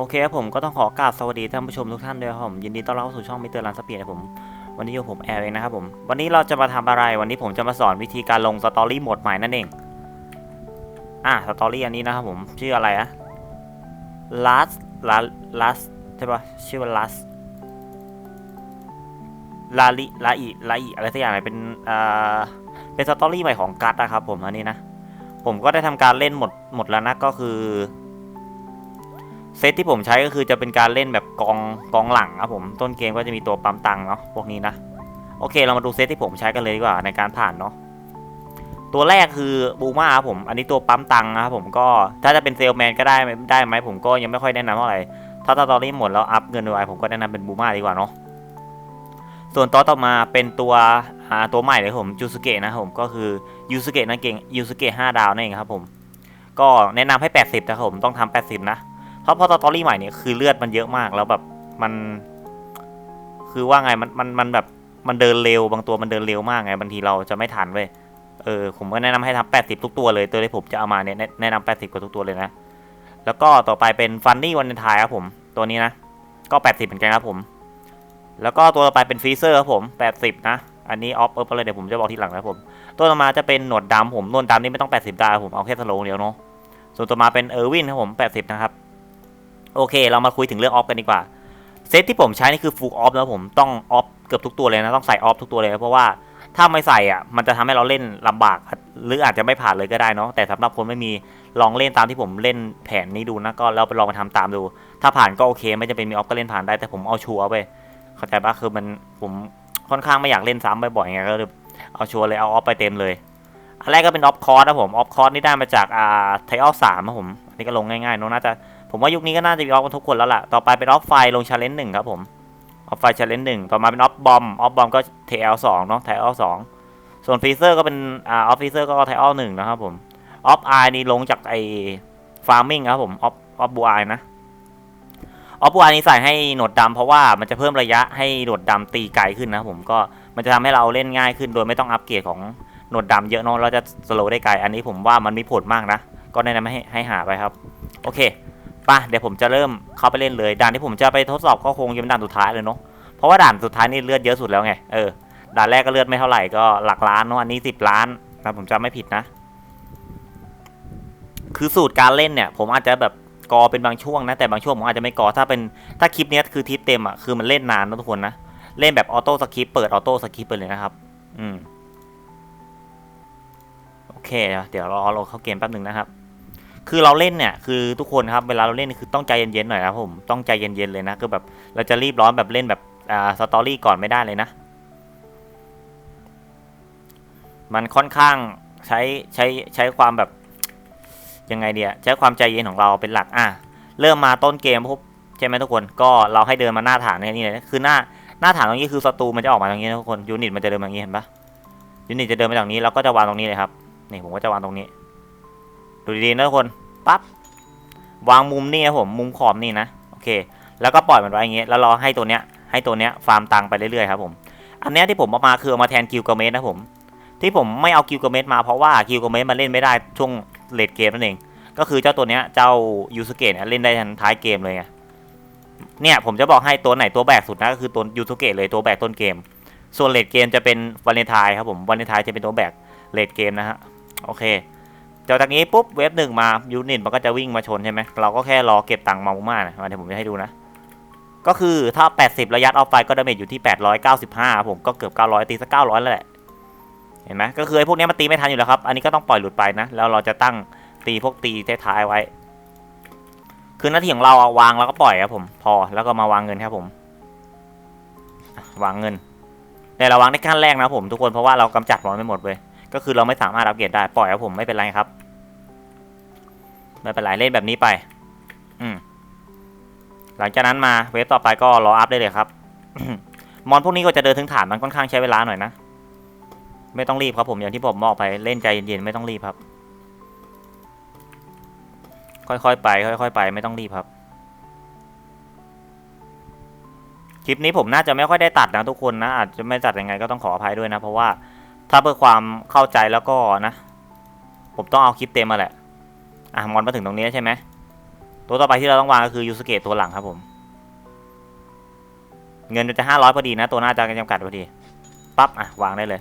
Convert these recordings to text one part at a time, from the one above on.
โอเคครับผมก็ต้องขอกราบสวัสดีท่านผู้ชมทุกท่านด้วยครับผมยินดีต้อนรับเข้าสู่ช่องมิเตอร์ลันสเปีดนะผมวันนี้อยู่ผมแอร์เองนะครับผมวันนี้เราจะมาทำอะไรวันนี้ผมจะมาสอนวิธีการลงสตอรี่โหมดใหม่นั่นเองอะสตอรี่อันนี้นะครับผมชื่ออะไรอะ last last ใช่ปะชื่อว่า last ลาลิลาอิลาอิอะไรสักอย่างเป็นอ่าเป็นสตอรี่ใหม่ของกัตนะครับผมอันนี้นะผมก็ได้ทำการเล่นหมดหมดแล้วนะก็คือ เซตที่ผมใช้ก็คือจะเป็นการเล่นแบบกองกองหลังครับผมต้นเกมก็จะมีตัวปั๊มตังค์เนาะพวกนี้นะโอเคเรามาดูเซตที่ผมใช้กันเลยดีกว่าในการผ่านเนาะตัวแรกคือบูมาครับผม อันนี้ตัวปั๊มตังค์นะครับผมก็ถ้าจะเป็นเซลแมนก็ได้ได้ไหมผมก็ยังไม่ค่อยแนะนำเท่าไหร่ถ้าตอนนี้หมดแล้วอัพเงินไว้ผมก็แนะนำเป็นบูมาดีกว่าเนาะส่วนต่อต่อมาเป็นตัวตัวใหม่เลยผมจูสเกะนะครับผมก็คือยูสเกะนั่นเก่งยูสเกะห้าดาวนั่นเองครับผมก็แนะนำให้ 80นะครับผมต้องทำ80 นะ เพราะพอตอรี่ใหม่เนี่ยคือเลือดมันเยอะมากแล้วแบบมัน คือว่าไงมันมันมันแบบมันเดินเร็วบางตัวมันเดินเร็วมากไงบางทีเราจะไม่ทันเว้ยเออผมก็แนะนำให้ทำ80 ทุกตัวเลยตัวที่ผมจะเอามาเนี่ยแนะแนะนำ80 กว่าทุกตัวเลยนะ แล้วก็ต่อไปเป็นฟันนี่วันทายครับผมตัวนี้นะก็ 80 เหมือนกันครับผม แล้วก็ตัวต่อไปเป็นฟรีเซอร์ครับผม 80 นะ อันนี้ออฟเออร์เลยเดี๋ยวผมจะบอกทีหลังนะครับผม ตัวต่อมาจะเป็นหนวดดำผมหนวดดำนี่ไม่ต้อง 80 ได้ครับผมเอาแค่สโลว์เดียวเนาะส่วนต่อมาเป็นเออร์วินครับผม 80 นะครับ โอเค เรามาคุยถึงเรื่องออฟกันดีกว่า เซตที่ผมใช้นี่คือฟูลออฟแล้วผมต้องออฟเกือบทุกตัวเลยนะ ต้องใส่ออฟทุกตัวเลย เพราะว่าถ้าไม่ใส่อะมันจะทำให้เราเล่นลำบาก หรืออาจจะไม่ผ่านเลยก็ได้เนาะแต่สำหรับคนไม่มีลองเล่นตามที่ผมเล่นแผนนี้ดูนะก็เราไปลองไปทำตามดู ถ้าผ่านก็โอเค ไม่จำเป็นมีออฟก็เล่นผ่านได้แต่ผมเอาชัวร์ไปเข้าใจปะคือมันผมค่อนข้างไม่อยากเล่นซ้ำบ่อยๆไงก็เลยเอาชัวร์เลยเอาออฟไปเต็มเลยอันแรกก็เป็นออฟคอร์สนะผมออฟคอร์สนี่ได้มาจากอ่าไทออลสามนะผมอันนี้ก็ลงง่ายๆเนาะน่าจะ ผมว่ายุคนี้ก็น่าจะมีออฟกันทุกคนแล้วล่ะ ต่อไปเป็นออฟไฟลงชาเลนจ์หนึ่งครับผมออฟไฟชาเลนจ์หนึ่งต่อมาเป็นออฟบอมออฟบอมก็เทลสองเนาะเทลสองส่วนฟีเซอร์ก็เป็นอ่าออฟฟีเซอร์ก็เทลหนึ่งนะครับผมออฟไอนี่ลงจากไอฟาร์มิงครับผมออฟออฟบูไอนะออฟบูไอนี่ใส่ให้หนวดดำเพราะว่ามันจะเพิ่มระยะให้หนวดดำตีไกลขึ้นนะครับผมก็มันจะทำให้เราเล่นง่ายขึ้นโดยไม่ต้องอัปเกรดของหนวดดำเยอะเนาะเราจะสโลว์ได้ไกลอันนี้ผมว่ามันมีผลมากนะ ก็แนะนำให้ให้หาไปครับ โอเค ป่ะเดี๋ยวผมจะเริ่มเข้าไปเล่นเลยด่านที่ผมจะไปทดสอบก็คงจะเป็นด่านสุดท้ายเลยเนาะเพราะว่าด่านสุดท้ายนี่เลือดเยอะสุดแล้วไงเออด่านแรกก็เลือดไม่เท่าไหร่ก็หลักล้านเนาะอันนี้สิบล้านนะผมจำไม่ผิดนะ คือสูตรการเล่นเนี่ย ผมอาจจะแบบกอเป็นบางช่วงนะแต่บางช่วงผมอาจจะไม่กอถ้าเป็นถ้าคลิปนี้คือทิปเต็มอะคือมันเล่นนานนะทุกคนนะเล่นแบบออโต้สคริปเปิดออโต้สคริปไปเลยนะครับ อืมโอเค เดี๋ยวรอเราเข้าเกมแป๊บหนึ่งนะครับ คือเราเล่นเนี่ยคือทุกคนครับเวลาเราเล่นคือต้องใจเย็นๆหน่อยนะผมต้องใจเย็นๆเลยนะคือแบบเราจะรีบร้อนแบบเล่นแบบอ่าสตอรี่ก่อนไม่ได้เลยนะ มันค่อนข้างใช้ใช้ใช้ความแบบยังไงเดียใช้ความใจเย็นของเราเป็นหลักอะเริ่มมาต้นเกมปุ๊บใช่ไหมทุกคนก็เราให้เดินมาหน้าฐานนี่ยนี่เลยคือหน้าหน้าฐานตรงนี้คือศัตรูมันจะออกมาตรงนี้นะทุกคนยูนิตมันจะเดินมาอย่างนี้เห็นปะยูนิตจะเดินมาจากนี้แล้วก็จะวางตรงนี้เลยครับนี่ผมก็จะวางตรงนี้ ดูดีๆนะทุกคนปั๊บวางมุมนี่นะผมมุมขอบนี่นะโอเค แล้วก็ปล่อยมันไว้อย่างเงี้ยแล้วรอให้ตัวเนี้ยให้ตัวเนี้ยฟาร์มตังค์ไปเรื่อยๆครับผมอันเนี้ยที่ผมเอามาคือเอามาแทนกิลกเมสนะผมที่ผมไม่เอากิลกเมสมาเพราะว่ากิลกเมสมันเล่นไม่ได้ช่วงเลดเกมนั่นเองก็คือเจ้าตัวเนี้ยเจ้ายูสเกตเนี่ยเล่นได้ทันท้ายเกมเลยไงเนี่ยผมจะบอกให้ตัวไหนตัวแบกสุดนะก็คือตัวยูสเกตเลยตัวแบกต้นเกม ส่วนเลดเกมจะเป็นวาเลนทน์ครับผมวาเลนทน์จะเป็นตัวแบกเลดเกมนะฮะโอเค จากนี้ปุ๊บเว็บหนึ่งมายูนิตมันก็จะวิ่งมาชนใช่ไหมเราก็แค่รอเก็บตังค์มามุมานะมาเดี๋ยวผมจะให้ดูนะ ก็คือถ้า 80 ระยะออฟไฟก็ดาเมจอยู่ที่ 895ครับผมก็เกือบ 900 ตีสัก900แล้วแหละเห็นไหมก็คือไอ้พวกนี้มันตีไม่ทันอยู่แล้วครับ อันนี้ก็ต้องปล่อยหลุดไปนะ แล้วเราจะตั้งตีพวกตีท้ายๆไว้ คือหน้าที่ของเราอะวางแล้วก็ปล่อยครับผม พอแล้วก็มาวางเงินครับผม วางเงินแต่เราวางได้ขั้นแรกนะผมทุกคนเพราะว่าเรากำจัดมันไม่หมดเลยก็คือเราไม่สามารถอัปเกรดได้ปล่อยครับผมไม่เป็นไรครับ ไม่เป็นไรเล่นแบบนี้ไป อืมหลังจากนั้นมาเวฟต่อไปก็รออัพได้เลยครับ มอนพวกนี้ก็จะเดินถึงฐานมันค่อนข้างใช้เวลาหน่อยนะ ไม่ต้องรีบครับผมอย่างที่ผมบอกไปเล่นใจเย็นๆไม่ต้องรีบครับ ค่อยๆไป ค่อยๆไป ไม่ต้องรีบครับ คลิปนี้ผมน่าจะไม่ค่อยได้ตัดนะทุกคนนะอาจจะไม่ตัดยังไงก็ต้องขออภัยด้วยนะ เพราะว่าถ้าเพื่อความเข้าใจแล้วก็นะ ผมต้องเอาคลิปเต็มมาแหละ อะมอนมาถึงตรงนี้ใช่ไหมตัวต่อไปที่เราต้องวางก็คือยูสเกตตัวหลังครับผม เงินจะห้าร้อยพอดีนะ ตัวหน้าจะจำกัดพอดีปั๊บอะวางได้เลย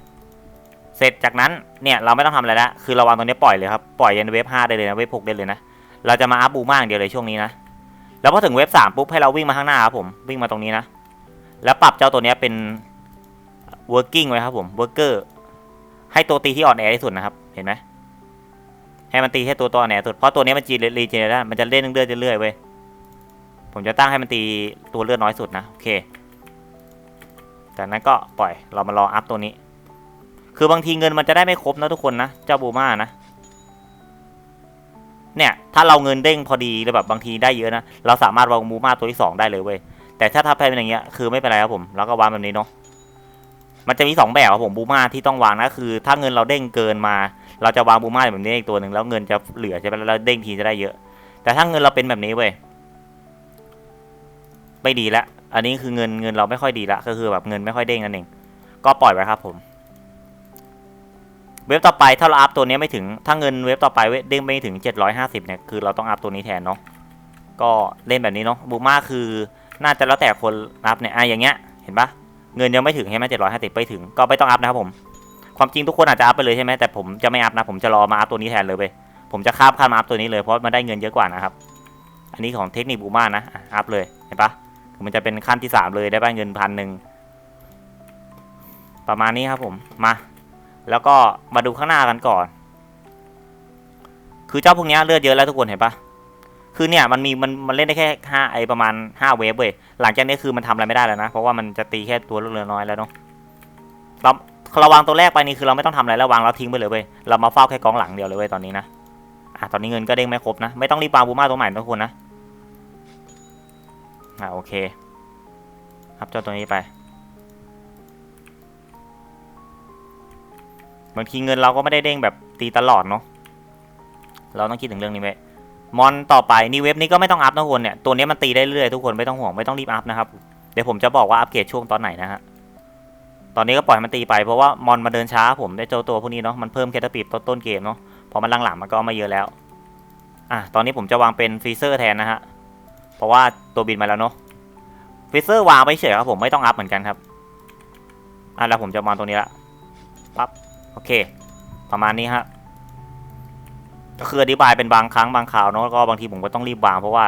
เสร็จจากนั้นเนี่ยเราไม่ต้องทำอะไรแล้วคือเราวางตรงนี้ปล่อยเลยครับปล่อยยันเว็บห้าได้เลยนะเว็บหกได้เลยนะเราจะมาอัพบูมากเดียวเลยช่วงนี้นะแล้วพอถึงเว็บสามปุ๊บให้เราวิ่งมาข้างหน้าครับผมวิ่งมาตรงนี้นะแล้วปรับเจ้าตัวนี้เป็น working ไว้ครับผม worker ให้ตัวตีที่อ่อนแอที่สุดนะครับ เห็นไหม ให้มันตีแค่ตัวตัวอ่อนสุดเพราะตัวนี้มันจีรีเจนได้มันจะเล่นเรื่อยๆเรื่อยๆเว้ยผมจะตั้งให้มันตีตัวเลือดน้อยสุดนะโอเคจากนั้นก็ปล่อยเรามารออัพตัวนี้ คือบางทีเงินมันจะได้ไม่ครบนะทุกคนนะเจ้าบูมานะเนี่ยถ้าเราเงินเด้งพอดีหรือแบบบางทีได้เยอะนะเราสามารถวางบูมาตัวที่สองได้เลยเว้ยแต่ถ้าทับเป็นอย่างเงี้ยคือไม่เป็นไรครับผมแล้วก็วางแบบนี้เนาะมันจะมีสองแบบครับผมบูมาที่ต้องวางนะคือ ถ้าเงินเราเด้งเกินมา เราจะวางบูมาแบบนี้อีกตัวหนึ่งแล้วเงินจะเหลือใช่ไหมแล้วเด้งทีจะได้เยอะ แต่ถ้าเงินเราเป็นแบบนี้เว้ยไม่ดีละอันนี้คือเงินเงินเราไม่ค่อยดีละก็คือแบบเงินไม่ค่อยเด้งนั่นเอง ก็ปล่อยไว้ครับผม เว็บต่อไปถ้าเราอัพตัวนี้ไม่ถึง ถ้าเงินเว็บต่อไปเว็บเด้งไม่ถึง 750เนี่ยคือเราต้องอัพตัวนี้แทนเนาะก็เล่นแบบนี้เนาะบูมาคือน่าจะแล้วแต่คนอัพเนี่ยอะอย่างเงี้ยเห็นปะเงินยังไม่ถึงใช่ไหม750ไปถึงก็ไม่ต้องอัพนะครับผม ความจริงทุกคนอาจจะอัพไปเลยใช่ไหมแต่ผมจะไม่อัพนะ ผมจะรอมาอัพตัวนี้แทนเลยเว้ยผมจะข้ามข้ามาอัพตัวนี้เลยเพราะมันได้เงินเยอะกว่านะครับ อันนี้ของเทคนิคบูมานะอัพเลยเห็นปะมันจะเป็นขั้นที่สามเลยได้บ้านเงินพันหนึ่งประมาณนี้ครับผมมา แล้วก็มาดูข้างหน้ากันก่อน คือเจ้าพวกเนี้ยเลือดเยอะแล้วทุกคนเห็นปะคือเนี่ยมันมีมันมันเล่นได้แค่ห้าไอประมาณห้าเวฟเว้ยหลังจากนี้คือมันทำอะไรไม่ได้แล้วนะ เพราะว่ามันจะตีแค่ตัวเลือดน้อยแล้วเนาะเรา เราวางตัวแรกไปนี่คือเราไม่ต้องทำอะไรแล้ววางแล้วทิ้งไปเลยเว้ยเรามาเฝ้าแค่กองหลังเดียวเลยเว้ยตอนนี้นะอะตอนนี้เงินก็เด้งไม่ครบนะไม่ต้องรีบวางบูมาตัวใหม่ทุกคนนะอะโอเคครับเจ้าตัวนี้ไปบางทีเงินเราก็ไม่ได้เด้งแบบตีตลอดเนาะเราต้องคิดถึงเรื่องนี้ไว้มอนต่อไปนี่เว็บนี้ก็ไม่ต้องอัพนะทุกคนเนี่ยตัวนี้มันตีได้เรื่อยทุกคนไม่ต้องห่วงไม่ต้องรีบอัพนะครับเดี๋ยวผมจะบอกว่าอัปเกรดช่วงตอนไหนนะฮะ ตอนนี้ก็ปล่อยมันตีไปเพราะว่ามอนมาเดินช้าผมได้เจ้าตัวพวกนี้เนาะมันเพิ่มแคตาปีดต้นต้นเกมเนาะพอมันหลังๆมันก็ม่เยอะแล้วอะตอนนี้ผมจะวางเป็นฟรีเซอร์แทนนะฮะเพราะว่าตัวบินมาแล้วเนาะฟรีเซอร์วางไปเฉยครับผมไม่ต้องอัพเหมือนกันครับอะแล้วผมจะวางตรงนี้ละปั๊บโอเค ประมาณนี้ฮะก็คืออธิบายเป็นบางครั้งบางข่าวเนาะก็บางทีผมก็ต้องรีบวางเพราะว่า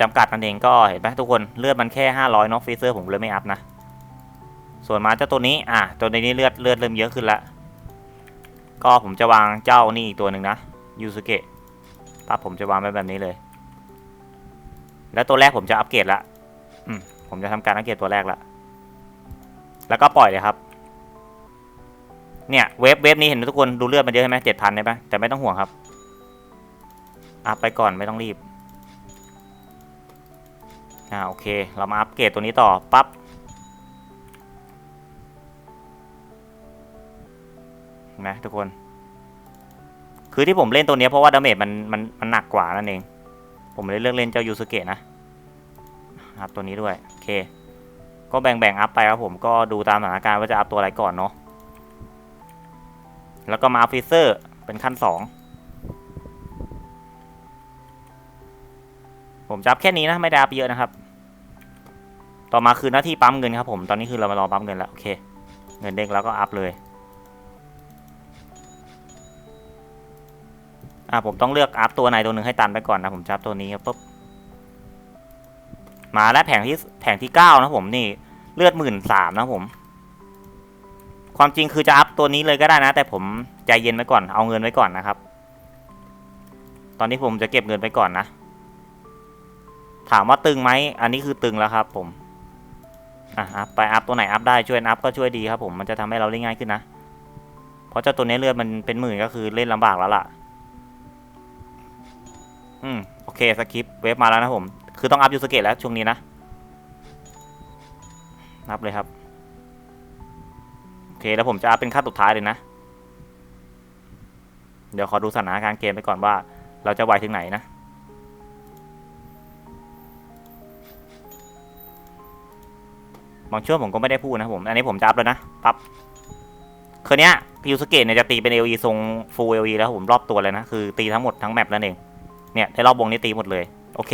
จำกัดนั่นเองก็เห็นไหมทุกคนเลือดมันแค่ห้าร้อยเนาะฟรีเซอร์ผมเลยไม่อัพนะ ส่วนมาเจ้าตัวนี้ อะ ตัวนี้เลือดเลือดเริ่มเยอะขึ้นละ ก็ผมจะวางเจ้านี่อีกตัวหนึ่งนะ ยูสุเกะปั๊บผมจะวางไว้แบบนี้เลย แล้วตัวแรกผมจะอัปเกรดละ อืม ผมจะทำการอัปเกรดตัวแรกละ แล้วก็ปล่อยเลยครับ เนี่ย เว็บเว็บนี้เห็นไหมทุกคน ดูเลือดมันเยอะใช่ไหมเจ็ดพันได้ปะแต่ไม่ต้องห่วงครับอัพไปก่อนไม่ต้องรีบ อ่าโอเค เรามาอัปเกรดตัวนี้ต่อ ปั๊บ นไหมทุกคน คือที่ผมเล่นตัวนี้เพราะว่าดาเมจมันมันมันหนักกว่านั่นเอง ผมเลยเลือกเล่นเจ้ายูสุเกะนะอัพตัวนี้ด้วยโอเค ก็แบ่งแบ่งอัพไปครับผมก็ดูตามสถานการณ์ว่าจะอัพตัวอะไรก่อนเนาะแล้วก็มาอัพฟิเซอร์เป็นขั้นสองผมจะอัพแค่นี้นะไม่ได้อัพเยอะนะครับ ต่อมาคือหน้าที่ปั๊มเงินครับผมตอนนี้คือเรามารอปั๊มเงินแล้วโอเค เงินเด้งแล้วก็อัพเลย อ่าผมต้องเลือกอัพตัวไหนตัวหนึ่งให้ตันไปก่อนนะผมจะอัพตัวนี้ครับปุ๊บมาแล้วแผงที่แผงที่เก้านะผมนี่เลือดหมื่นสามนะผม ความจริงคือจะอัพตัวนี้เลยก็ได้นะ แต่ผมใจเย็นไว้ก่อนเอาเงินไว้ก่อนนะครับ ตอนนี้ผมจะเก็บเงินไปก่อนนะ ถามว่าตึงไหมอันนี้คือตึงแล้วครับ ผมอะอัพไปอัพตัวไหนอัพได้ช่วยอัพก็ช่วยดีครับผมมันจะทำให้เราเล่นง่ายขึ้นนะเพราะเจ้าตัวนี้เลือดมันเป็นหมื่นก็คือเล่นลำบากแล้วล่ะ อืม โอเคสคริปเวฟมาแล้วนะผม คือต้องอัพยูสเกตแล้วช่วงนี้นะ นับเลยครับ โอเคแล้วผมจะอัพเป็นขั้นสุดท้ายเลยนะ เดี๋ยวขอดูสถานการณ์เกมไปก่อนว่า เราจะไวถึงไหนนะบางช่วงผมก็ไม่ได้พูดนะผม อันนี้ผมจะอัพแล้วนะ ปั๊บคือเนี้ยยูสเกตเนี่ยจะตีเป็นเอลีทรงฟูลเอลีแล้วผมรอบตัวเลยนะ คือตีทั้งหมดทั้งแมปแล้วเอง เนี่ยได้รอบวงนี้ตีหมดเลย โอเค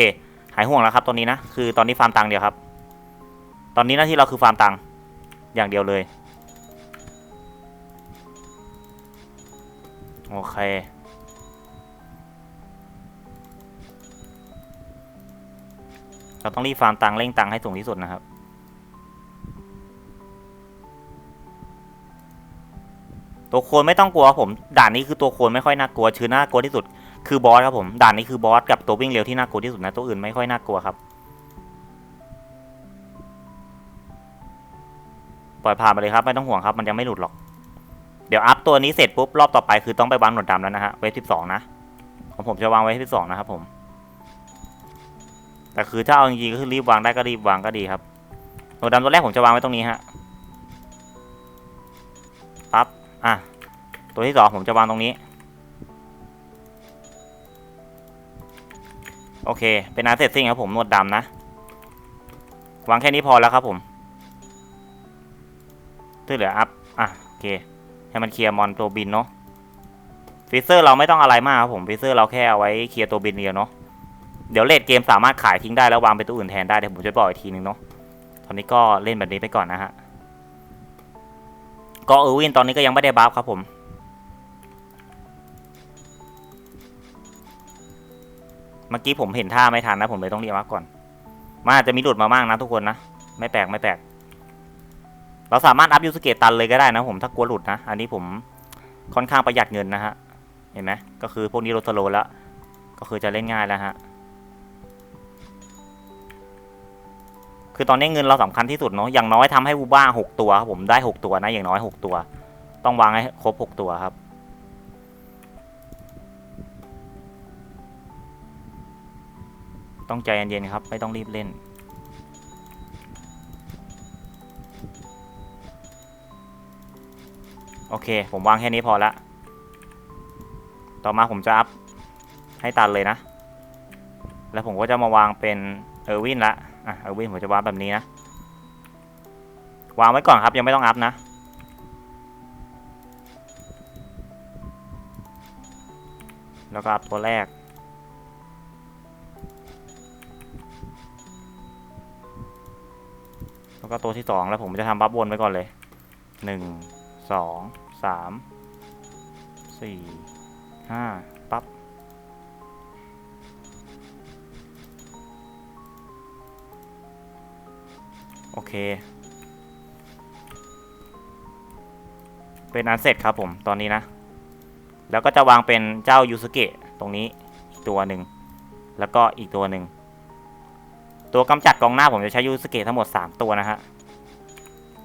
หายห่วงแล้วครับตอนนี้นะ คือตอนนี้ฟาร์มตังค์เดียวครับ ตอนนี้หน้าที่เราคือฟาร์มตังค์อย่างเดียวเลย โอเคเราต้องรีบฟาร์มตังค์เร่งตังค์ให้สูงที่สุดนะครับ ตัวโคลนไม่ต้องกลัวผม ด่านนี้คือตัวโคลนไม่ค่อยน่ากลัว ชื่อน่ากลัวที่สุด คือบอสครับผม ด่านนี้คือบอสกับตัววิ่งเร็วที่น่ากลัวที่สุดนะ ตัวอื่นไม่ค่อยน่ากลัวครับ ปล่อยผ่านไปเลยครับ ไม่ต้องห่วงครับ มันยังไม่หลุดหรอก เดี๋ยวอัพตัวนี้เสร็จปุ๊บรอบต่อไปคือต้องไปวางหนวดดำแล้วนะฮะ เวฟสิบสองนะของผมจะวางไว้ที่สิบสองนะครับผม แต่คือถ้าเอาจริงๆก็คือรีบวางได้ก็รีบวางก็ดีครับ หนวดดำตัวแรกผมจะวางไว้ตรงนี้ฮะปั๊บ อะ ตัวที่สองผมจะวางตรงนี้ โอเค เป็นอาเสร็จสิ้นครับผมนวดดำนะ วางแค่นี้พอแล้วครับผมที่เหลืออัพ อะ โอเค ให้มันเคลียร์มอนตัวบินเนาะฟิเซอร์เราไม่ต้องอะไรมากครับผมฟิเซอร์เราแค่เอาไว้เคลียร์ตัวบินเดียวเนาะ เดี๋ยวเลดเกมสามารถขายทิ้งได้แล้ววางเป็นตัวอื่นแทนได้เดี๋ยวผมจะบอกอีกทีนึงเนาะ ตอนนี้ก็เล่นแบบนี้ไปก่อนนะฮะ ก็เออร์วินตอนนี้ก็ยังไม่ได้บัฟครับผม เมื่อกี้ผมเห็นท่าไม่ทันนะ ผมเลยต้องเรียกบัฟก่อนมันอาจจะมีหลุดมาบ้างนะทุกคนนะ ไม่แปลกไม่แปลก เราสามารถอัพยูสเกตตันเลยก็ได้นะผมถ้ากลัวหลุดนะ อันนี้ผมค่อนข้างประหยัดเงินนะฮะ เห็นไหมก็คือพวกนี้โรสโลแล้ว ก็คือจะเล่นง่ายแล้วฮะ คือตอนนี้เงินเราสำคัญที่สุดเนาะ อย่างน้อยทำให้บูบ้าหกตัวครับผมได้หกตัวนะ อย่างน้อยหกตัว ต้องวางให้ครบหกตัวครับ ต้องใจเย็นๆครับ ไม่ต้องรีบเล่น โอเค ผมวางแค่นี้พอละ ต่อมาผมจะอัพให้ตันเลยนะ แล้วผมก็จะมาวางเป็นเออร์วินละ อะ เออร์วินผมจะวางแบบนี้นะ วางไว้ก่อนครับ ยังไม่ต้องอัพนะแล้วก็อัพตัวแรก แล้วก็ตัวที่สองแล้วผมจะทำบัฟวนไว้ก่อนเลยหนึ่งสองสามสี่ห้าปั๊บโอเค เป็นอันเสร็จครับผมตอนนี้นะ แล้วก็จะวางเป็นเจ้ายูสเกะตรงนี้ตัวหนึ่งแล้วก็อีกตัวหนึ่ง ตัวกำจัดกองหน้าผมจะใช้ยูสเกะทั้งหมด 3 ตัวนะฮะ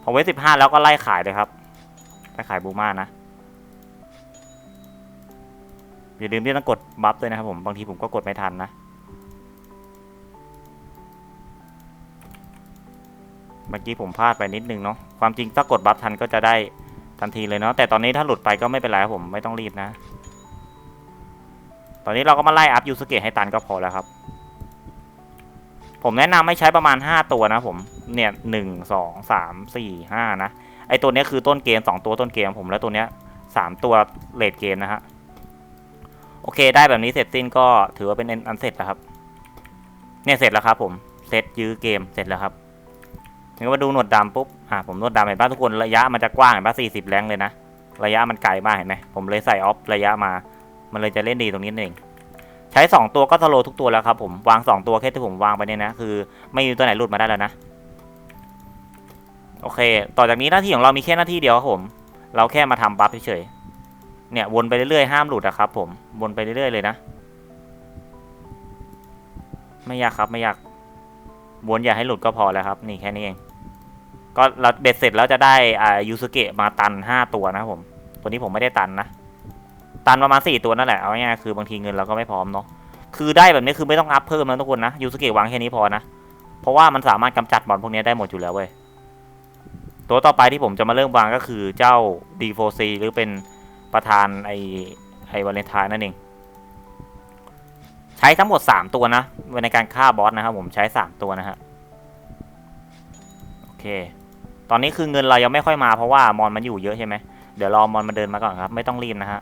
พอเวสิบห้าแล้วก็ไล่ขายเลยครับไล่ขายบูมานะ อย่าลืมที่ต้องกดบัฟด้วยนะครับผม บางทีผมก็กดไม่ทันนะ เมื่อกี้ผมพลาดไปนิดนึงเนาะ ความจริงถ้ากดบัฟทันก็จะได้ทันทีเลยเนาะ แต่ตอนนี้ถ้าหลุดไปก็ไม่เป็นไรครับผม ไม่ต้องรีบนะ ตอนนี้เราก็มาไล่อัพยูสเกะให้ตันก็พอแล้วครับ ผมแนะนำให้ใช้ประมาณ 5 ตัวนะผม เนี่ยหนึ่งสองสามสี่ห้านะ ไอตัวนี้คือต้นเกม 2 ตัวต้นเกมผมแล้วตัวเนี้ยสามตัวเลดเกมนะฮะ โอเคได้แบบนี้เสร็จสิ้นก็ถือว่าเป็นอันเสร็จแล้วครับ เนี่ยเสร็จแล้วครับผม เซตยื้อเกมเสร็จแล้วครับถึงมาดูหนวดดำปุ๊บ อ่าผมหนวดดำเห็นป่ะทุกคนระยะมันจะกว้างเห็นป่ะสี่สิบแรงเลยนะ ระยะมันไกลมากเห็นไหมผมเลยใส่ออฟระยะมา มันเลยจะเล่นดีตรงนี้เอง ใช้สองตัวก็สโลทุกตัวแล้วครับผมวางสองตัวแค่ที่ผมวางไปเนี่ยนะคือไม่มีตัวไหนหลุดมาได้แล้วนะ โอเค ต่อจากนี้หน้าที่ของเรามีแค่หน้าที่เดียวครับผม เราแค่มาทำบัฟเฉยๆเนี่ยวนไปเรื่อยๆห้ามหลุดอะครับผมวนไปเรื่อยๆเลยนะ ไม่ยากครับไม่ยากวนอย่าให้หลุดก็พอแล้วครับ นี่แค่นี้เองก็เราเบ็ดเสร็จแล้วจะได้อ่ายูสเกะมาตันห้าตัวนะครับผม ตัวนี้ผมไม่ได้ตันนะ ตันประมาณสี่ตัวนั่นแหละเอาง่ายๆคือบางทีเงินเราก็ไม่พร้อมเนาะคือได้แบบนี้คือไม่ต้องอัพเพิ่มนะทุกคนนะยูสเกะวางแค่นี้พอนะเพราะว่ามันสามารถกำจัดบอลพวกนี้ได้หมดอยู่แล้วเว้ยตัวต่อไปที่ผมจะมาเริ่มวางก็คือเจ้า D4C หรือเป็นประธานไอไอวาเลนไทน์นั่นเองใช้ทั้งหมด 3 ตัวนะในการฆ่าบอสนะครับผมใช้ 3 ตัวนะฮะโอเค ตอนนี้คือเงินเรายังไม่ค่อยมาเพราะว่ามอนมันอยู่เยอะใช่ไหมเดี๋ยวรอมอนมาเดินมาก่อนครับ ไม่ต้องรีบนะฮะ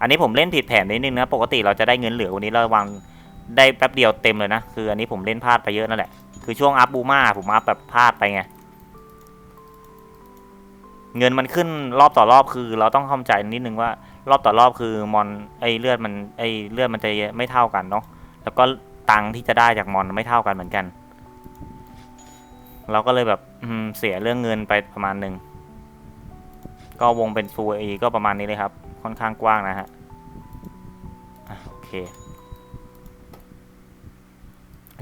อันนี้ผมเล่นผิดแผนนิดนึงนะ ปกติเราจะได้เงินเหลือวันนี้เราวางได้แป๊บเดียวเต็มเลยนะ คืออันนี้ผมเล่นพลาดไปเยอะนั่นแหละ คือช่วงอัพบูมาผมอัพแบบพลาดไปไง เงินมันขึ้นรอบต่อรอบคือ เราต้องเข้าใจนิดนึงว่ารอบต่อรอบคือมอนไอเลือดมันไอเลือดมันจะไม่เท่ากันเนาะ แล้วก็ตังที่จะได้จากมอนไม่เท่ากันเหมือนกัน เราก็เลยแบบเสียเรื่องเงินไปประมาณหนึ่ง ก็วงเป็นฟูเอก็ประมาณนี้เลยครับ ค่อนข้างกว้างนะฮะโอเค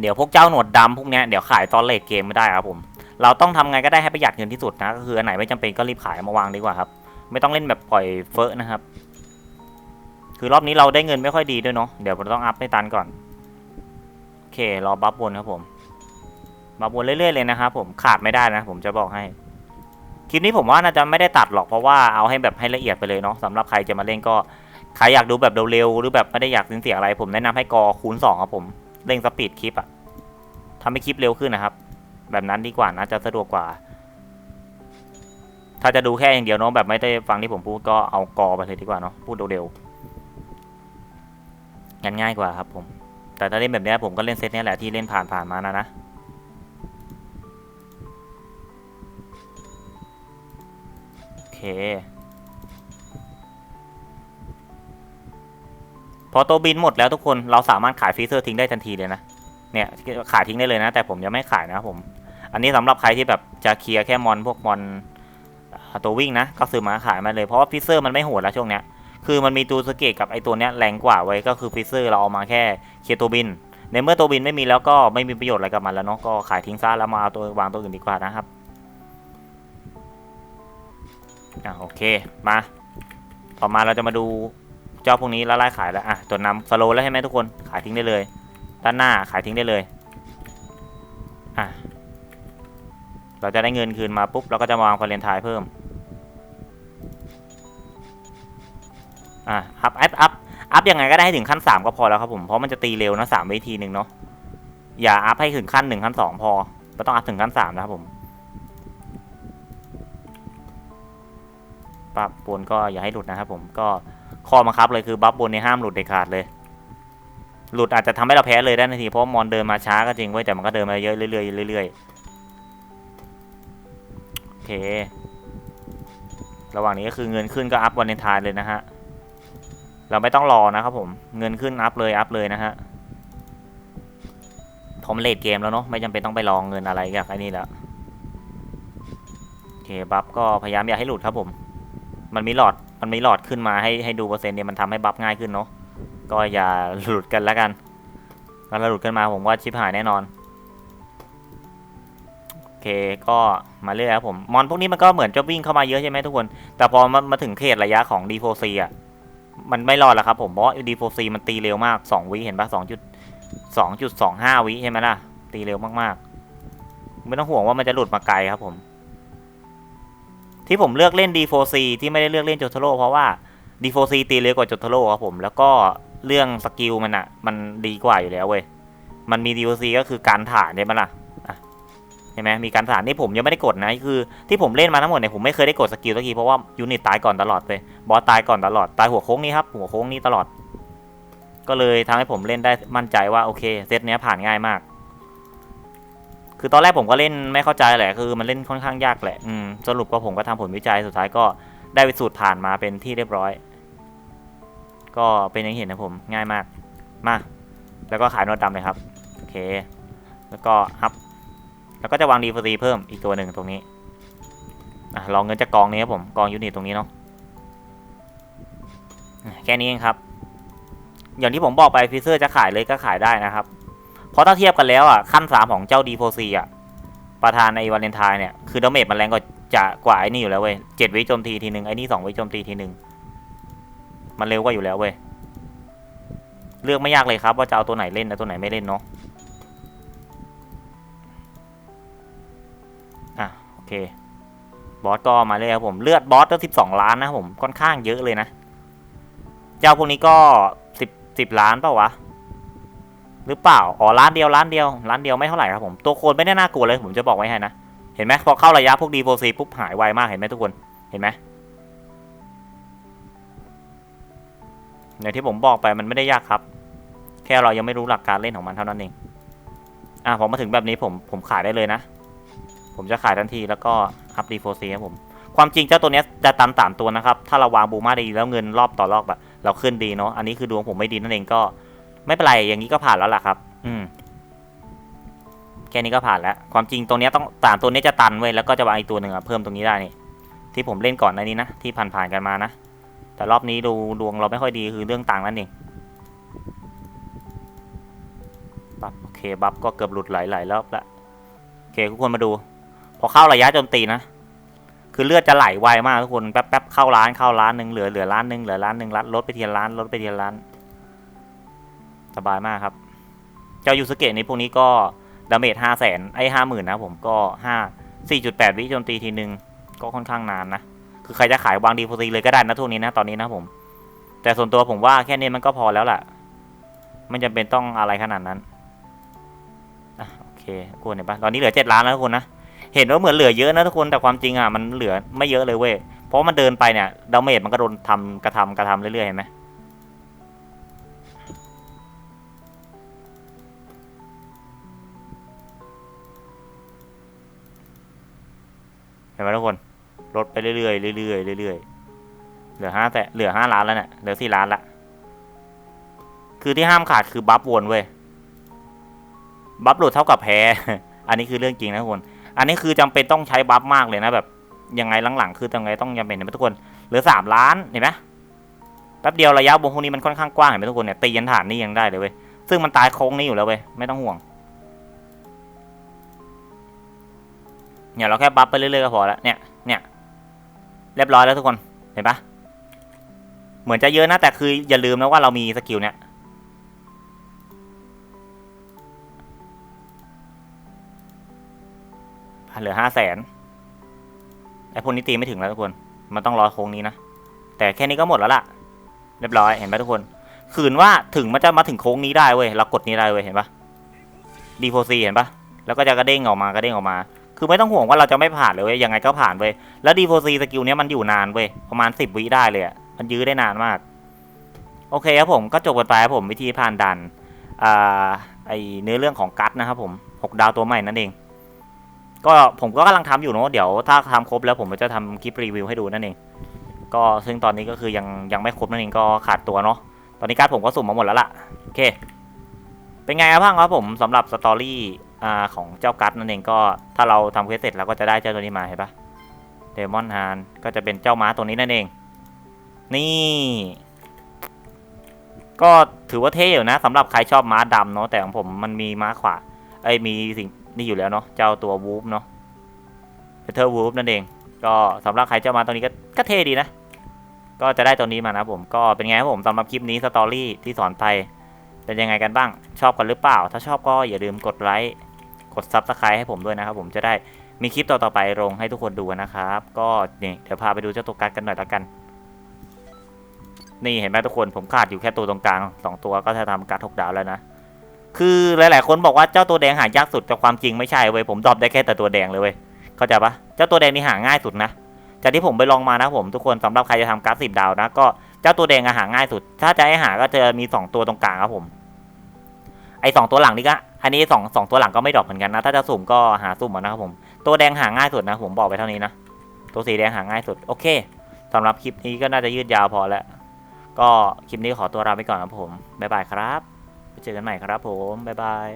เดี๋ยวพวกเจ้าหนวดดำพวกเนี้ยเดี๋ยวขายตอนเลทเกมไม่ได้ครับผม เราต้องทำไงก็ได้ให้ประหยัดเงินที่สุดนะก็คืออันไหนไม่จำเป็นก็รีบขายมาวางดีกว่าครับ ไม่ต้องเล่นแบบปล่อยเฟอะนะครับ คือรอบนี้เราได้เงินไม่ค่อยดีด้วยเนาะเดี๋ยวเราต้องอัพให้ตันก่อนโอเครอบัฟบนครับผมบัฟบนเรื่อยๆเลยนะครับผมขาดไม่ได้นะ ผมจะบอกให้ คลิปนี้ผมว่าน่าจะไม่ได้ตัดหรอกเพราะว่าเอาให้แบบให้ละเอียดไปเลยเนาะสำหรับใครจะมาเล่นก็ใครอยากดูแบบเร็วๆหรือแบบไม่ได้อยากเสียงอะไรผมแนะนำให้กอคูณสองครับผมเร่งสปีดคลิปอะทำให้คลิปเร็วขึ้นนะครับ แบบนั้นดีกว่านะจะสะดวกกว่า ถ้าจะดูแค่อย่างเดียวเนาะแบบไม่ได้ฟังที่ผมพูดก็เอากอไปเลยดีกว่าเนาะพูดเร็วๆง,ง่ายกว่าครับผมแต่ถ้าเล่นแบบนี้ผมก็เล่นเซตนี้แหละที่เล่นผ่านๆมานะนะ เคพอตัวบินหมดแล้วทุกคนเราสามารถขายฟีเซอร์ทิ้งได้ทันทีเลยนะ เนี่ยขายทิ้งได้เลยนะ แต่ผมยังไม่ขายนะครับผม อันนี้สำหรับใครที่แบบจะเคลียร์แค่มอนพวกมอนตัววิ่งนะ ก็ซื้อมาขายมาเลยเพราะว่าฟิเซอร์มันไม่โหดแล้วช่วงเนี้ยคือมันมีตูสเกตกับไอตัวเนี้ยแรงกว่าไว้ก็คือฟิเซอร์เราเอามาแค่เคลียร์ตัวบิน ในเมื่อตัวบินไม่มีแล้วก็ไม่มีประโยชน์อะไรกับมันแล้วเนาะก็ขายทิ้งซะแล้วมาเอาตัววางตัวอื่นดีกว่านะครับ อะโอเคมา ต่อมาเราจะมาดูเจ้าพวกนี้แล้วไล่ขายแล้วอะตัวนำสโลแล้วใช่ไหมทุกคนขายทิ้งได้เลย ด้านหน้าขายทิ้งได้เลยอะเราจะได้เงินคืนมาปุ๊บเราก็จะวางฟาเรนไทน์เพิ่มอะอัพอัพอัพอัพยังไงก็ได้ให้ถึงขั้นสามก็พอแล้วครับผมเพราะมันจะตีเร็วนะสามวิธีหนึ่งเนาะอย่าอัพให้ถึงขั้นหนึ่งขั้นสองพอเราต้องอัพถึงขั้นสามนะครับผม ปับบนก็อย่าให้หลุดนะครับผมก็ข้อบังคับเลยคือบัฟบนเนี่ยห้ามหลุดเด็ดขาดเลย หลุดอาจจะทำให้เราแพ้เลยได้นทีเพราะมอนเดินมาช้าก็จริงเว้ยแต่มันก็เดินมาเยอะเรื่อยๆเรื่อยๆโอเค ระหว่างนี้ก็คือเงินขึ้นก็อัพวันเลนทน์เลยนะฮะเราไม่ต้องรอนะครับผมเงินขึ้นอัพเลยอัพเลยนะฮะผมเลดเกมแล้วเนาะไม่จำเป็นต้องไปรองเงินอะไรกับไอ้นี่แล้วโอเคบัฟก็พยายามอย่าให้หลุดครับผม มันมีหลอดมันมีหลอดขึ้นมาให้ให้ดูเปอร์เซ็นต์เนี่ยมันทำให้บัฟง่ายขึ้นเนาะก็อย่าหลุดกันแล้วกันถ้าเราหลุดกันมาผมว่าชิปหายแน่นอนโอเคก็มาเรื่อยครับผมมอนพวกนี้มันก็เหมือนจะวิ่งเข้ามาเยอะใช่ไหมทุกคน แต่พอมามาถึงเขตระยะของ D4C อะมันไม่รอดแล้วครับผมเพราะ D4C มันตีเร็วมาก 2 วิเห็นปะ2.2.25 วิใช่ไหมล่ะตีเร็วมากๆ ไม่ต้องห่วงว่ามันจะหลุดมาไกลครับผม ที่ผมเลือกเล่น D4C ที่ไม่ได้เลือกเล่นโจโทโร่เพราะว่า D4C ตีเร็วกว่าโจโทโร่ครับผม แล้วก็เรื่องสกิลมันอะมันดีกว่าอยู่แล้วเว้ย มันมี D4C ก็คือการฐานใช่ไหมล่ะอะใช่ไหมมีการฐานนี่ผมยังไม่ได้กดนะคือที่ผมเล่นมาทั้งหมดเนี่ยผมไม่เคยได้กดสกิลสักทีเพราะว่ายูนิตตายก่อนตลอดเลยบอสตายก่อนตลอดตายหัวโค้งนี้ครับหัวโค้งนี้ตลอด ก็เลยทำให้ผมเล่นได้มั่นใจว่าโอเคเซตเนี้ยผ่านง่ายมาก คือตอนแรกผมก็เล่นไม่เข้าใจแหละคือมันเล่นค่อนข้างยากแหละอืมสรุปก็ผมก็ทำผลวิจัยสุดท้ายก็ได้สูตรผ่านมาเป็นที่เรียบร้อย ก็เป็นอย่างที่เห็นนะผมง่ายมากมาแล้วก็ขายนวดดำเลยครับโอเค แล้วก็อัพแล้วก็จะวางดีฟรีเพิ่มอีกตัวหนึ่งตรงนี้อะลองเงินจากกองนี้ครับผมกองยูนิตตรงนี้เนาะแค่นี้เองครับ อย่างที่ผมบอกไปฟิเซอร์จะขายเลยก็ขายได้นะครับ ราะถ้าเทียบกันแล้วอะขั้นสามของเจ้าดีโฟซีอะประธานในวาเลนไทน์เนี่ยคือดาเมจมันแรงกว่าจะกว่าไอ้นี่อยู่แล้วเว้ยเจ็ดวิโจมตีทีหนึ่งไอ้นี่สองวิโจมตีทีหนึ่งมันเร็วกว่าอยู่แล้วเว้ยเลือกไม่ยากเลยครับว่าจะเอาตัวไหนเล่นและตัวไหนไม่เล่นเนาะอะโอเคบอสก็มาเลยครับผมเลือดบอสก็สิบสองล้านนะผมค่อนข้างเยอะเลยนะ เจ้าพวกนี้ก็สิบสิบล้านเปล่าวะ หรือเปล่า อ๋อล้านเดียวล้านเดียวล้านเดียวไม่เท่าไหร่ครับผม ตัวโคนไม่ได้น่ากลัวเลยผมจะบอกไว้ให้นะ เห็นไหมพอเข้าระยะพวกดีโฟซีปุ๊บหายไวมากเห็นไหมทุกคน เห็นไหมอย่างที่ผมบอกไปมันไม่ได้ยากครับ แค่เรายังไม่รู้หลักการเล่นของมันเท่านั้นเอง อะพอมาถึงแบบนี้ผมผมขายได้เลยนะ ผมจะขายทันทีแล้วก็อัพดีโฟซีครับผม ความจริงเจ้าตัวนี้จะตันสามตัวนะครับ ถ้าเราวางบูมาดีแล้วเงินรอบต่อรอบแบบเราขึ้นดีเนาะ อันนี้คือดวงผมไม่ดีนั่นเองก็ ไม่เป็นไรอย่างนี้ก็ผ่านแล้วล่ะครับ อืมแค่นี้ก็ผ่านแล้ว ความจริงตัวเนี้ต้องสามตัวนี้จะตันเว้ยแล้วก็จะวางอีกตัวหนึ่งอเพิ่มตรงนี้ได้นี่ที่ผมเล่นก่อนในนี้นะที่ผ่านๆกันมานะแต่รอบนี้ดูดวงเราไม่ค่อยดีคือเรื่องตังนั่นเองบัฟโอเคบัฟก็เกือบหลุดหลายๆรอบละโอเคทุกคนมาดู พอเข้าระยะโจมตีนะคือเลือดจะไหลไวมากทุกคนแป๊บๆเข้าร้านเข้าร้านหนึ่งเหลือเหลือร้านหนึ่งเหลือร้านหนึ่งลดลดไปทีละร้านลดไปทีละร้าน สบายมากครับ เจ้ายูสเกะนี้พวกนี้ก็ดาเมจห้าแสนไอ้ห้าหมื่นนะผมก็ห้าสี่จุดแปดวิโจมตีทีหนึ่งก็ค่อนข้างนานนะ คือใครจะขายวางดีโฟซีเลยก็ได้นะทุกนี้นะตอนนี้นะผม แต่ส่วนตัวผมว่าแค่นี้มันก็พอแล้วแหละไม่จำเป็นต้องอะไรขนาดนั้นอะโอเคทุกคนเห็นปะตอนนี้เหลือเจ็ดล้านแล้วทุกคนนะ เห็นว่าเหมือนเหลือเยอะนะทุกคนแต่ความจริงอะมันเหลือไม่เยอะเลยเว้ยเพราะมันเดินไปเนี่ยดาเมจมันก็โดนทำกระทำกระทำเรื่อยๆเห็นไหม ห็นไหมทุกคนลดไปเรื่อยๆเรื่อยๆเรื่อยๆเหลือห้าแต่เหลือห้าล้านแล้วเนี่ยเหลือสี่ล้านละคือที่ห้ามขาดคือบัฟวนเว้ยบัฟหลุดเท่ากับแพ้ อันนี้คือเรื่องจริงนะทุกคน อันนี้คือจำเป็นต้องใช้บัฟมากเลยนะแบบยังไงหลังๆคือยังไงต้องจำเป็นเห็นไหมทุกคนเหลือสามล้านเห็นไหมแป๊บเดียวระยะวงพวกนี้มันค่อนข้างกว้างเห็นไหมทุกคนเนี่ยตียันฐานนี่ยังได้เลยเว้ยซึ่งมันตายโค้งนี้อยู่แล้วเว้ยไม่ต้องห่วง เนี่ยเราแค่บัฟไปเรื่อยๆก็พอแล้วเนี่ยเนี่ยเรียบร้อยแล้วทุกคนเห็นปะเหมือนจะเยอะนะแต่คืออย่าลืมนะว่าเรามีสกิลเนี่ยเหลือห้าแสนไอพวกนี้ตีไม่ถึงแล้วทุกคน มันต้องรอโค้งนี้นะ แต่แค่นี้ก็หมดแล้วล่ะ เรียบร้อยเห็นไหมทุกคน ขืนว่าถึงมันจะมาถึงโค้งนี้ได้เว้ย เรากดนี้ได้เว้ย เห็นปะดีโฟซีเห็นปะแล้วก็จะกระเด้งออกมากระเด้งออกมา คือไม่ต้องห่วงว่าเราจะไม่ผ่านเลยเว้ยยังไงก็ผ่านเว้ยแล้วดีโฟซีสกิลเนี้ยมันอยู่นานเว้ยประมาณสิบวิได้เลยอะมันยื้อได้นานมาก โอเคครับผมก็จบกันไปครับผมวิธีผ่านดันอ่าไอเนื้อเรื่องของกัตนะครับผมหกดาวตัวใหม่นั่นเอง ก็ผมก็กำลังทำอยู่เนาะเดี๋ยวถ้าทำครบแล้วผมจะทำคลิปรีวิวให้ดูนั่นเอง ก็ซึ่งตอนนี้ก็คือยังยังไม่ครบนั่นเองก็ขาดตัวเนาะตอนนี้การดผมก็สุ่มมาหมดแล้วล่ะโอเค เป็นไงครับบ้างครับผมสำหรับสตอรี่ อ่าของเจ้ากัดนั่นเองก็ถ้าเราทำเควสเสร็จเราก็จะได้เจ้าตัวนี้มาเห็นปะเดมอนฮานก็จะเป็นเจ้าม้าตัวนี้นั่นเอง นี่ ก็ถือว่าเท่อยู่นะสำหรับใครชอบม้าดำเนาะแต่ของผมมันมีม้าขวาไอ้มีสิ่งนี่อยู่แล้วเนาะเจ้าตัววูฟเนาะเเทอร์วูฟนั่นเอง ก็สำหรับใครเจ้ามาตัวนี้ก็ก็เท่ดีนะก็จะได้ตัวนี้มานะผมก็เป็นไงครับผมสำหรับคลิปนี้สตอรี่ที่สอนไปเป็นยังไงกันบ้าง ชอบกันหรือเปล่า ถ้าชอบก็อย่าลืมกดไลค์ ดซับสไครต์ให้ผมด้วยนะครับ ผมจะได้มีคลิปต่อๆไปลงให้ทุกคนดูนะครับ ก็นี่เดี๋ยวพาไปดูเจ้าตัวการดกันหน่อยละกัน นี่เห็นไหมทุกคนผมขาดอยู่แค่ตัวตรงกลางสองตัวก็จะทำการดหกดาวแล้วนะคือหลาย ๆ คนบอกว่าเจ้าตัวแดงหายากสุดแต่ความจริงไม่ใช่เว้ยผมดรอปได้แค่แต่ตัวแดงเลยเว้ยเข้าใจปะเจ้าตัวแดงนี่หาง่ายสุดนะจากที่ผมไปลองมานะผมทุกคนสำหรับใครจะทำการ์ดสิบดาวนะก็เจ้าตัวแดงอะหาง่ายสุด ถ้าจะให้หาก็จะมีสองตัวตรงกลางครับผม ไอสองตัวหลังนี่ก็ อันนี้สองสองตัวหลังก็ไม่ดรอปเหมือนกันนะ ถ้าจะสุ่มก็หาสุ่มเอานะครับผม ตัวแดงหาง่ายสุดนะ ผมบอกไปเท่านี้นะ ตัวสีแดงหาง่ายสุด โอเคสำหรับคลิปนี้ก็น่าจะยืดยาวพอแล้ว ก็คลิปนี้ขอตัวลาไปก่อนครับผม บ๊ายบายครับ ไปเจอกันใหม่ครับผม บ๊ายบาย